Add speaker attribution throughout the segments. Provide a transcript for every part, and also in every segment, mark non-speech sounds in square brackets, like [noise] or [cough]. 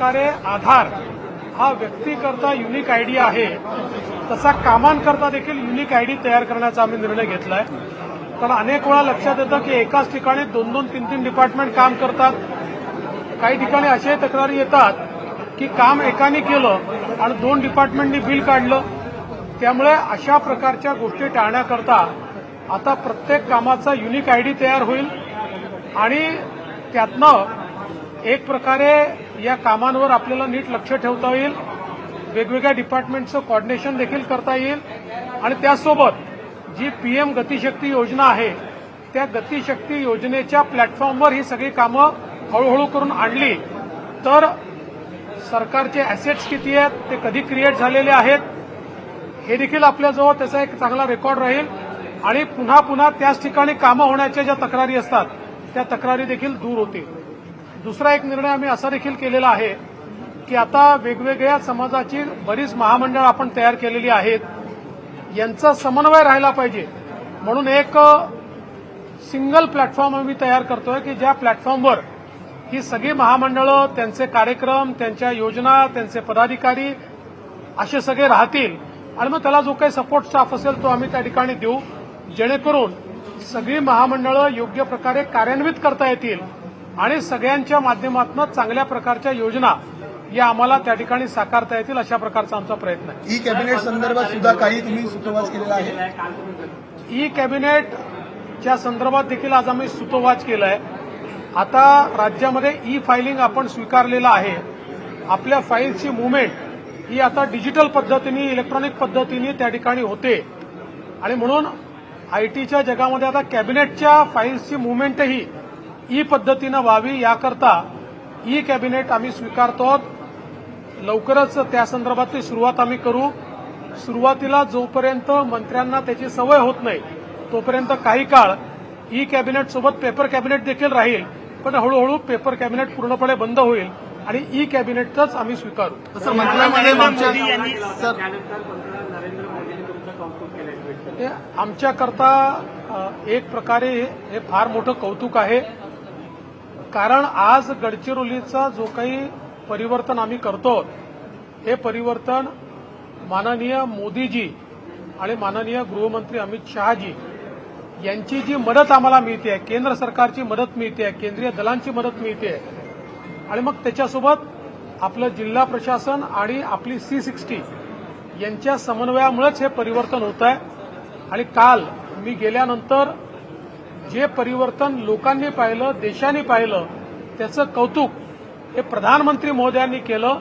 Speaker 1: प्रकारे आधार हा व्यक्तीकरता unique ID आहे. तसा कामांकरता देखील युनिक आयडी तयार करण्याचा आम्ही निर्णय घेतलाय. कारण अनेक वेळा लक्षात येतं की एकाच ठिकाणी दोन दोन तीन तीन डिपार्टमेंट काम करतात. काही ठिकाणी अशाही तक्रारी येतात की काम एकाने केलं आणि दोन डिपार्टमेंटनी बिल काढलं. त्यामुळे अशा प्रकारच्या गोष्टी टाळण्याकरता आता प्रत्येक कामाचा युनिक आयडी तयार होईल. आणि त्यातनं एक प्रकारे या कामांवर आपल्याला नीट लक्ष ठेवता येईल. वेगवेगळ्या डिपार्टमेंटचं कॉर्डिनेशन देखील करता येईल. आणि त्यासोबत जी पीएम गतिशक्ती योजना आहे त्या गतिशक्ती योजनेच्या प्लॅटफॉर्मवर ही सगळी कामं हळूहळू करून आणली. तर सरकारचे ॲसेट्स किती आहेत ते कधी क्रिएट झालेले आहेत हे देखील आपल्याजवळ त्याचा एक चांगला रेकॉर्ड राहील. आणि पुन्हा पुन्हा त्याच ठिकाणी कामं होण्याच्या ज्या तक्रारी असतात त्या तक्रारी देखील दूर होतील. दुसरा एक निर्णय आम्ही असा देखील केलेला आहे की आता वेगवेगळ्या समाजाची बरीच महामंडळ आपण तयार केलेली आहेत. यांचा समन्वय राहिला पाहिजे. म्हणून एक सिंगल प्लॅटफॉर्म आम्ही तयार करतोय की ज्या प्लॅटफॉर्मवर ही सगळी महामंडळं त्यांचे कार्यक्रम त्यांच्या योजना त्यांचे पदाधिकारी असे सगळे राहतील आणि मग त्याला जो काही सपोर्ट स्टाफ असेल तो आम्ही त्या ठिकाणी देऊ. जेणेकरून सगळी महामंडळं योग्य प्रकारे कार्यान्वित करता येतील. आणि सगळ्यांच्या माध्यमातून चांगल्या प्रकारच्या योजना या आम्हाला त्या ठिकाणी साकारता येतील अशा प्रकारचा आमचा प्रयत्न आहे.
Speaker 2: ई कॅबिनेट संदर्भात सुद्धा काही तुम्ही सुतोवाच केलेला आहे?
Speaker 1: ई कॅबिनेटच्या संदर्भात देखील आज आम्ही सुतोवाच केलाय. आता राज्यामध्ये ई फायलिंग आपण स्वीकारलेलं आहे. आपल्या फाईलची मुवमेंट ही आता डिजिटल पद्धतीने इलेक्ट्रॉनिक पद्धतीने त्या ठिकाणी होते. आणि म्हणून आयटीच्या जगामध्ये आता कॅबिनेटच्या फाईल्सची मुवमेंटही ई पद्धतीनं व्हावी याकरता ई कॅबिनेट आम्ही स्वीकारतो लवकरच त्या संदर्भातली सुरुवात आम्ही करू सुरुवातीला जोपर्यंत मंत्र्यांना त्याची सवय होत नाही तोपर्यंत काही काळ ई कॅबिनेट सोबत पेपर कॅबिनेट देखील राहील पण हळूहळू पेपर कॅबिनेट पूर्णपणे बंद होईल आणि ई कॅबिनेटच आम्ही स्वीकारू आमच्याकरता एक प्रकारे हे फार मोठं कौतुक आहे कारण आज गडचिरोलीचा जो काही परिवर्तन आम्ही करतो हे परिवर्तन माननीय मोदीजी आणि माननीय गृहमंत्री अमित शहाजी यांची जी मदत आम्हाला मिळते केंद्र सरकारची मदत मिळते केंद्रीय दलांची मदत मिळते आणि मग त्याच्यासोबत आपलं जिल्हा प्रशासन आणि आपली सी सिक्स्टी यांच्या समन्वयामुळेच हे परिवर्तन होत आहे आणि काल मी गेल्यानंतर जे परिवर्तन लोकांनी पाहिलं देशाने पाहिलं त्याचं कौतुक हे प्रधानमंत्री महोदयांनी केलं.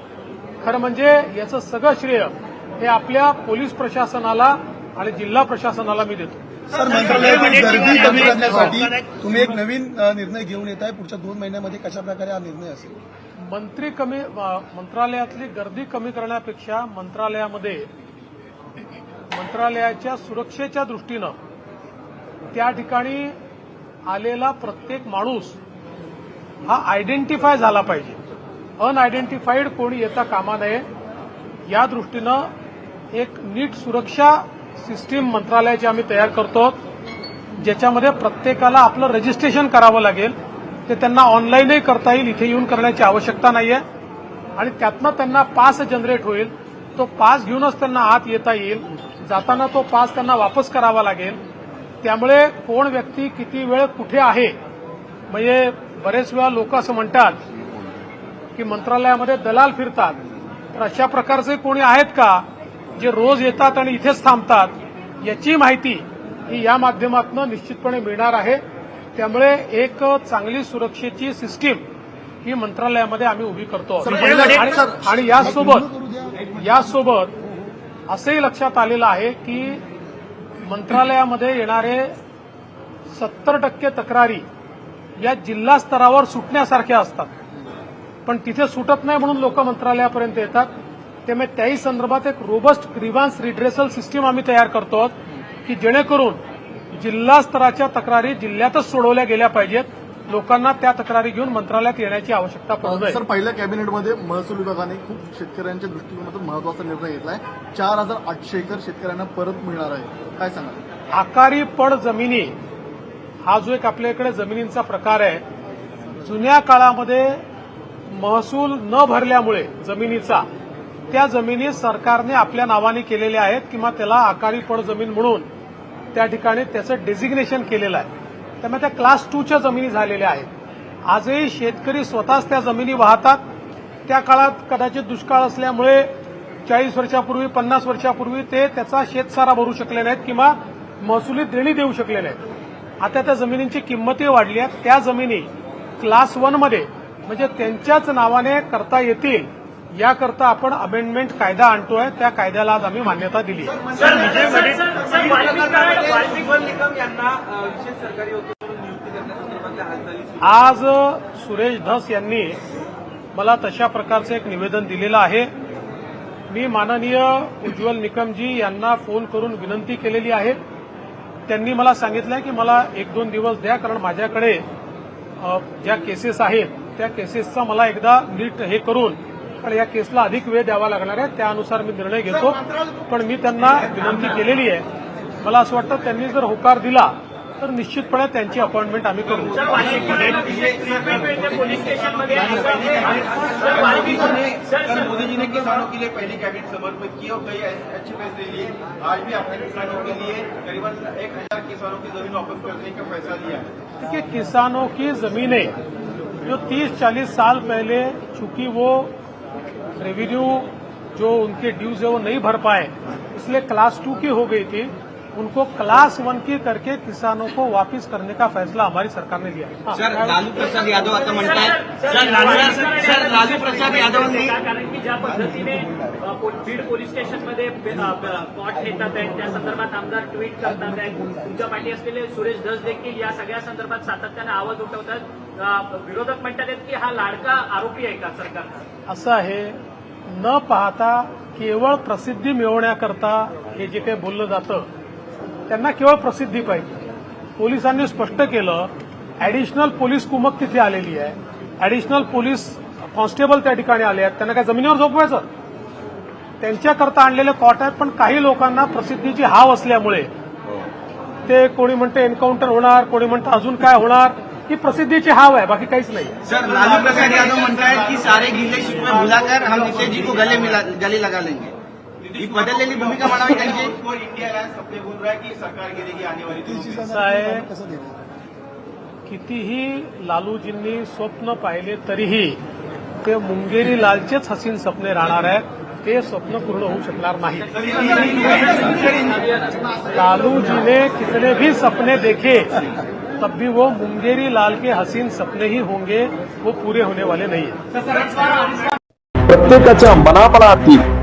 Speaker 1: खरं म्हणजे याचं सगळं श्रेय हे आपल्या पोलीस प्रशासनाला आणि जिल्हा प्रशासनाला मी देतो.
Speaker 2: सर मंत्रालयातील गर्दी कमी करण्यासाठी तुम्ही एक नवीन निर्णय घेऊन येत आहे. पुढच्या दोन महिन्यामध्ये कशा प्रकारे हा निर्णय असेल?
Speaker 1: मंत्री कमी मंत्रालयातली गर्दी कमी करण्यापेक्षा मंत्रालयामध्ये मंत्रालयाच्या सुरक्षेच्या दृष्टीनं त्या ठिकाणी आलेला प्रत्येक माणूस हा आयडेंटिफाय झाला पाहिजे. अनआयडेंटिफाईड कोणी येता कामा नये. या दृष्टीनं एक नीट सुरक्षा सिस्टीम मंत्रालयाची आम्ही तयार करतो. ज्याच्यामध्ये प्रत्येकाला आपलं रजिस्ट्रेशन करावं लागेल. ते त्यांना ऑनलाईनही करता येईल इथे येऊन करण्याची आवश्यकता नाहीये. आणि त्यातनं त्यांना पास जनरेट होईल. तो पास घेऊनच त्यांना आत येता येईल. जाताना तो पास त्यांना वापस करावा लागेल. त्यामुळे कोण व्यक्ती किती वेळ कुठे आहे? म्हणजे बरेच वेळा लोक असं म्हणतात की मंत्रालयामध्ये दलाल फिरतात. तर अशा प्रकारचे कोणी आहेत का जे रोज येतात आणि इथेच थांबतात? याची माहिती ही या माध्यमातून निश्चितपणे मिळणार आहे. त्यामुळे एक चांगली सुरक्षेची सिस्टीम ही मंत्रालयामध्ये आम्ही उभी करतो. आणि यासोबत यासोबत असंही लक्षात आलेलं आहे की मंत्रालयामध्ये येणारे सत्तर टक्के तक्रारी या जिल्हा स्तरावर सुटण्यासारख्या असतात. पण तिथे सुटत नाही म्हणून लोक मंत्रालयापर्यंत येतात. त्यामुळे त्याही संदर्भात एक रोबस्ट ग्रीवान्स रिड्रेसल सिस्टीम आम्ही तयार करतो की जेणेकरून जिल्हा स्तराच्या तक्रारी जिल्ह्यातच सोडवल्या गेल्या पाहिजेत. लोकांना त्या तक्रारी घेऊन मंत्रालयात येण्याची आवश्यकता पडू नये.
Speaker 3: सर पहिल्या कॅबिनेटमध्ये महसूल विभागाने खूप शेतकऱ्यांच्या दृष्टिकोनातून महत्त्वाचा निर्णय घेतलाय. चार हजार आठशे एकर शेतकऱ्यांना परत मिळणार आहे. काय सांगा
Speaker 1: आकारी पड जमिनी हा जो एक आपल्याकडे जमिनींचा प्रकार आहे जुन्या काळामध्ये महसूल न भरल्यामुळे जमिनीचा त्या जमिनी सरकारने आपल्या नावाने केलेल्या आहेत किंवा त्याला आकारी पड जमीन म्हणून त्या ठिकाणी त्याचं डेझिग्नेशन केलेलं आहे. त्यामुळे त्या क्लास टूच्या जमिनी झालेल्या आहेत. आजही शेतकरी स्वतःच त्या जमिनी वाहतात. त्या काळात कदाचित दुष्काळ असल्यामुळे चाळीस वर्षापूर्वी पन्नास वर्षापूर्वी ते त्याचा शेतसारा भरू शकले नाहीत किंवा महसुली देणी देऊ शकले नाहीत आता त्या जमिनींची किंमतही वाढली आहे त्या जमिनी क्लास वनमध्ये म्हणजे त्यांच्याच नावाने करता येतील. याकरता आपण अमेंडमेंट कायदा आणतोय त्या कायद्याला आज आम्ही मान्यता दिली. आज सुरेश धस यांनी मला तशा प्रकारचं एक निवेदन दिलेलं आहे. मी माननीय उज्ज्वल निकमजी यांना फोन करून विनंती केलेली आहे. त्यांनी मला सांगितलं की मला एक दोन दिवस द्या कारण माझ्याकडे ज्या केसेस आहेत त्या केसेसचा मला एकदा नीट हे करून कारण या केसला अधिक वेळ द्यावा लागणार आहे. त्यानुसार मी निर्णय घेतो. पण मी त्यांना विनंती केलेली आहे. मला असं वाटतं त्यांनी जर होकार दिला तर निश्चितपणे त्यांची अपॉइंटमेंट आम्ही करू.
Speaker 4: पोलीस स्टेशनमध्ये
Speaker 5: सर मोदी जी ने सर मोदी जी ने किसानों के लिए पहली कैबिनेट समर्पित? की और कई अच्छे फैसले लिए. आज भी आपने किसानों के लिए करीबन एक हजार किसानों की जमीन वापस करने का फैसला लिया है।
Speaker 1: देखिए किसानों की जमीनें जो 30-40 साल पहले चूंकि वो रेवेन्यू जो उनके ड्यूज है वो नहीं भर पाए इसलिए क्लास टू की हो गई थी। उनको क्लास वन की करके किसानों को वापस करने का फैसला हमारी सरकार ने लिया। हाँ।
Speaker 6: सर लालू प्रसाद यादव आता म्हणतायत। सर लालू सर लालू प्रसाद यादवांनी
Speaker 7: कारण की ज्या पद्धतीने बीड पोलीस स्टेशनमध्ये कॉट घेतात आहेत त्या संदर्भात आमदार ट्विट करतात आहेत. तुमच्या पाठी असलेले सुरेश धस देखील या सगळ्या संदर्भात सातत्याने आवाज उठवतात. विरोधक म्हणतात की हा लाडका आरोपी आहे का सरकारचा
Speaker 1: असं आहे न पाहता केवळ प्रसिद्धी मिळवण्याकरता हे जे काही बोललं जातं त्यांना केवळ प्रसिद्धी पाहिजे. पोलिसांनी स्पष्ट केलं ऍडिशनल पोलीस कुमक तिथे आलेली आहे. ऍडिशनल पोलीस कॉन्स्टेबल त्या ठिकाणी आले आहेत. त्यांना काय जमिनीवर झोपवायचं? त्यांच्याकरता आणलेले कॉट आहेत पण काही लोकांना प्रसिद्धीची हाव असल्यामुळे. ते कोणी म्हणते एन्काउंटर होणार कोणी म्हणतं अजून काय होणार ही प्रसिद्धीची हाव आहे बाकी काहीच नाही.
Speaker 6: सर लालू प्रसाद यादव म्हणतायत की सारे गिले शिकवे भुलाकर हम नीतीश जी को गले मिला गले लगा लेंगे. ही बदललेली भूमिका म्हणावी [laughs] त्यांची.
Speaker 5: और इंडिया अलायंस सपने बोल रहा है कि सरकार
Speaker 1: आहे कितीही लालूजींनी स्वप्न पाहिले तरीही ते मुंगेरी लालचेच हसीन स्वप्ने राहणार आहेत. ते स्वप्न पूर्ण होऊ शकणार नाही. लालू जी ने कितने भी सपने देखे तब भी वो मुंगेरी लाल के हसीन सपने ही होंगे वो पूरे होने वाले नहीं है।
Speaker 8: प्रत्येकाच्या मनामनातील